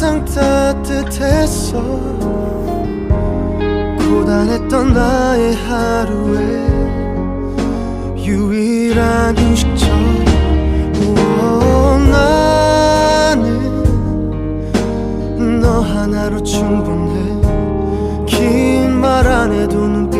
항상 따뜻했어. 고단했던 나의 하루에 유일한 우와, 나는 너 하나로 충분해. 긴 말 안 해도 눈빛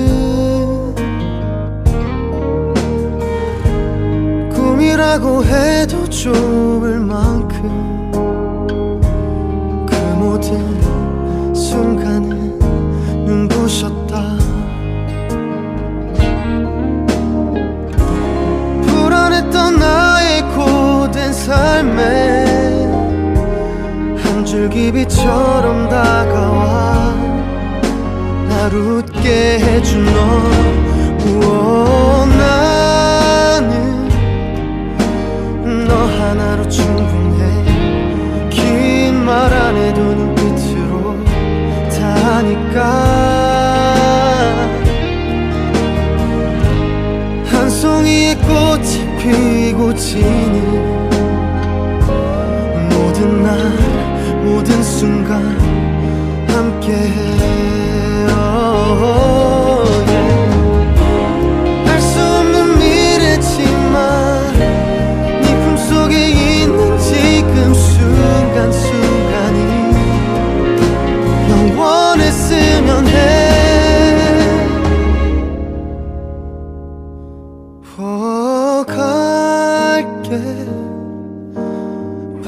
꿈이라고 해도 좋을 만큼 그 모든 순간은 눈부셨다. 불안했던 나의 고된 삶에 한 줄기 빛처럼 다가와 날 웃게 해준 너. 우와, 나 하나로 충분해. 긴 말 안 해도 눈빛으로 다 하니까. 한 송이의 꽃이 피고 지는 모든 날 모든 순간 함께해